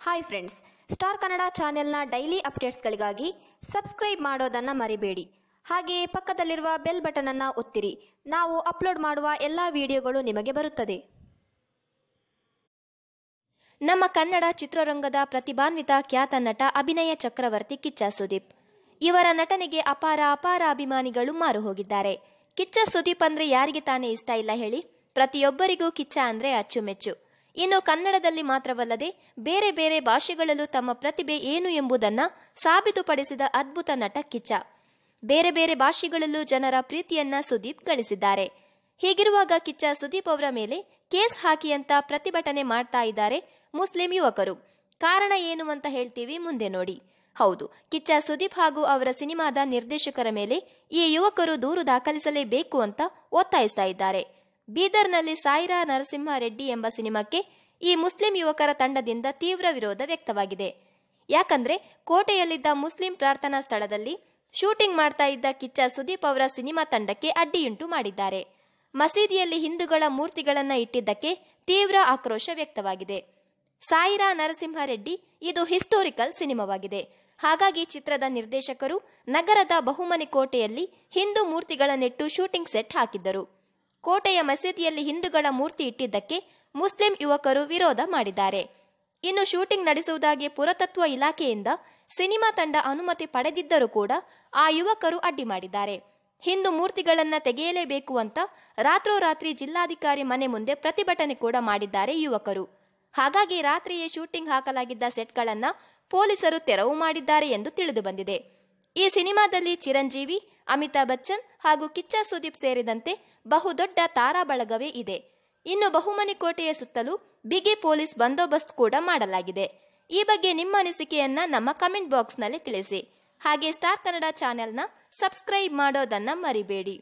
Hi friends star Kannada ಚಾನೆಲ್ನ daily ಅಪ್ಡೇಟ್ಸ್ಗಳಿಗಾಗಿ subscribe ಮಾಡೋದನ್ನು ಮರಿಬೇಡಿ. ಹಾಗೆಯೇ ಪಕ್ಕದಲ್ಲಿರುವ ಬೆಲ್ ಬಟನನ್ನು ಒತ್ತಿರಿ. ನಾವು ಅಪ್ಲೋಡ್ ಮಾಡುವ ಎಲ್ಲ ವಿಡಿಯೋಗಳು ನಿಮಗೆ ಬರುತ್ತದೆ. ನಮ್ಮ ಕನ್ನಡ ಚಿತ್ರರಂಗದ ಪ್ರತಿಭಾನ್ವಿತ ಖ್ಯಾತ ನಟ ಅಭಿನಯ ಚಕ್ರವರ್ತಿ ಕಿಚ್ಚ ಸುದೀಪ್. ಇವರ ನಟನೆಗೆ ಅಪಾರ ಅಪಾರ ಅಭಿಮಾನಿಗಳು ಮಾರು ಹೋಗಿದ್ದಾರೆ. ಕಿಚ್ಚ ಸುದೀಪ್ ಅಂದ್ರೆ ಯಾರಿಗೆ ತಾನೇ ಇಷ್ಟ ಇಲ್ಲ ಹೇಳಿ? ಪ್ರತಿಯೊಬ್ಬರಿಗೂ ಕಿಚ್ಚ ಅಂದ್ರೆ ಅಚ್ಚುಮೆಚ್ಚು. ಇನ್ನು ಕನ್ನಡದಲ್ಲಿ ಮಾತ್ರವಲ್ಲದೆ ಬೇರೆ ಬೇರೆ ಭಾಷೆಗಳಲ್ಲೂ ತಮ್ಮ ಪ್ರತಿಭೆ ಏನು ಎಂಬುದನ್ನ ಸಾಬೀತುಪಡಿಸಿದ ಅದ್ಭುತ ನಟ ಕಿಚ್ಚ. ಬೇರೆ ಬೇರೆ ಭಾಷೆಗಳಲ್ಲೂ ಜನರ ಪ್ರೀತಿಯನ್ನ ಸುದೀಪ್ ಗಳಿಸಿದ್ದಾರೆ. ಹೀಗಿರುವಾಗ ಕಿಚ್ಚ ಸುದೀಪ್ ಅವರ ಮೇಲೆ ಕೇಸ್ ಹಾಕಿ ಅಂತ ಪ್ರತಿಭಟನೆ ಮಾಡ್ತಾ ಇದ್ದಾರೆ ಮುಸ್ಲಿಂ ಯುವಕರು. ಕಾರಣ ಏನು ಅಂತ ಹೇಳ್ತೀವಿ ಮುಂದೆ ನೋಡಿ. ಹೌದು, ಕಿಚ್ಚ ಸುದೀಪ್ ಹಾಗೂ ಅವರ ಸಿನಿಮಾದ ನಿರ್ದೇಶಕರ ಮೇಲೆ ಈ ಯುವಕರು ದೂರು ದಾಖಲಿಸಲೇಬೇಕು ಅಂತ ಒತ್ತಾಯಿಸ್ತಾ ಇದ್ದಾರೆ. ಬೀದರ್ನಲ್ಲಿ ಸಾಯಿರಾ ನರಸಿಂಹ ರೆಡ್ಡಿ ಎಂಬ ಸಿನಿಮಾಕ್ಕೆ ಈ ಮುಸ್ಲಿಂ ಯುವಕರ ತಂಡದಿಂದ ತೀವ್ರ ವಿರೋಧ ವ್ಯಕ್ತವಾಗಿದೆ. ಯಾಕಂದ್ರೆ ಕೋಟೆಯಲ್ಲಿದ್ದ ಮುಸ್ಲಿಂ ಪ್ರಾರ್ಥನಾ ಸ್ಥಳದಲ್ಲಿ ಶೂಟಿಂಗ್ ಮಾಡ್ತಾ ಇದ್ದ ಕಿಚ್ಚ ಸುದೀಪ್ ಅವರ ಸಿನಿಮಾ ತಂಡಕ್ಕೆ ಅಡ್ಡಿಯುಂಟು ಮಾಡಿದ್ದಾರೆ. ಮಸೀದಿಯಲ್ಲಿ ಹಿಂದೂಗಳ ಮೂರ್ತಿಗಳನ್ನ ಇಟ್ಟಿದ್ದಕ್ಕೆ ತೀವ್ರ ಆಕ್ರೋಶ ವ್ಯಕ್ತವಾಗಿದೆ. ಸಾಯಿರಾ ನರಸಿಂಹ ರೆಡ್ಡಿ ಇದು ಹಿಸ್ಟೋರಿಕಲ್ ಸಿನಿಮಾವಾಗಿದೆ. ಹಾಗಾಗಿ ಚಿತ್ರದ ನಿರ್ದೇಶಕರು ನಗರದ ಬಹುಮನಿ ಕೋಟೆಯಲ್ಲಿ ಹಿಂದೂ ಮೂರ್ತಿಗಳನ್ನಿಟ್ಟು ಶೂಟಿಂಗ್ ಸೆಟ್ ಹಾಕಿದ್ದರು. ಕೋಟೆಯ ಮಸೀದಿಯಲ್ಲಿ ಹಿಂದೂಗಳ ಮೂರ್ತಿ ಇಟ್ಟಿದ್ದಕ್ಕೆ ಮುಸ್ಲಿಂ ಯುವಕರು ವಿರೋಧ ಮಾಡಿದ್ದಾರೆ. ಇನ್ನು ಶೂಟಿಂಗ್ ನಡೆಸುವುದಾಗಿ ಪುರಾತತ್ವ ಇಲಾಖೆಯಿಂದ ಸಿನಿಮಾ ತಂಡ ಅನುಮತಿ ಪಡೆದಿದ್ದರೂ ಕೂಡ ಆ ಯುವಕರು ಅಡ್ಡಿ ಮಾಡಿದ್ದಾರೆ. ಹಿಂದೂ ಮೂರ್ತಿಗಳನ್ನ ತೆಗೆಯಲೇಬೇಕು ಅಂತ ರಾತ್ರೋರಾತ್ರಿ ಜಿಲ್ಲಾಧಿಕಾರಿ ಮನೆ ಮುಂದೆ ಪ್ರತಿಭಟನೆ ಕೂಡ ಮಾಡಿದ್ದಾರೆ ಯುವಕರು. ಹಾಗಾಗಿ ರಾತ್ರಿಯೇ ಶೂಟಿಂಗ್ ಹಾಕಲಾಗಿದ್ದ ಸೆಟ್ಗಳನ್ನ ಪೊಲೀಸರು ತೆರವು ಮಾಡಿದ್ದಾರೆ ಎಂದು ತಿಳಿದು ಬಂದಿದೆ. ಈ ಸಿನಿಮಾದಲ್ಲಿ ಚಿರಂಜೀವಿ, ಅಮಿತಾಬ್ ಬಚ್ಚನ್ ಹಾಗೂ ಕಿಚ್ಚ ಸುದೀಪ್ ಸೇರಿದಂತೆ ಬಹುದೊಡ್ಡ ತಾರಾ ಬಳಗವೇ ಇದೆ. ಇನ್ನು ಬಹುಮನಿ ಕೋಟೆಯ ಸುತ್ತಲೂ ಬಿಗಿ ಪೊಲೀಸ್ ಬಂದೋಬಸ್ತ್ ಕೂಡ ಮಾಡಲಾಗಿದೆ. ಈ ಬಗ್ಗೆ ನಿಮ್ಮ ಅನಿಸಿಕೆಯನ್ನ ನಮ್ಮ ಕಮೆಂಟ್ ಬಾಕ್ಸ್ನಲ್ಲಿ ತಿಳಿಸಿ. ಹಾಗೆ ಸ್ಟಾರ್ ಕನ್ನಡ ಚಾನೆಲ್ನ ಸಬ್ಸ್ಕ್ರೈಬ್ ಮಾಡೋದನ್ನ ಮರಿಬೇಡಿ.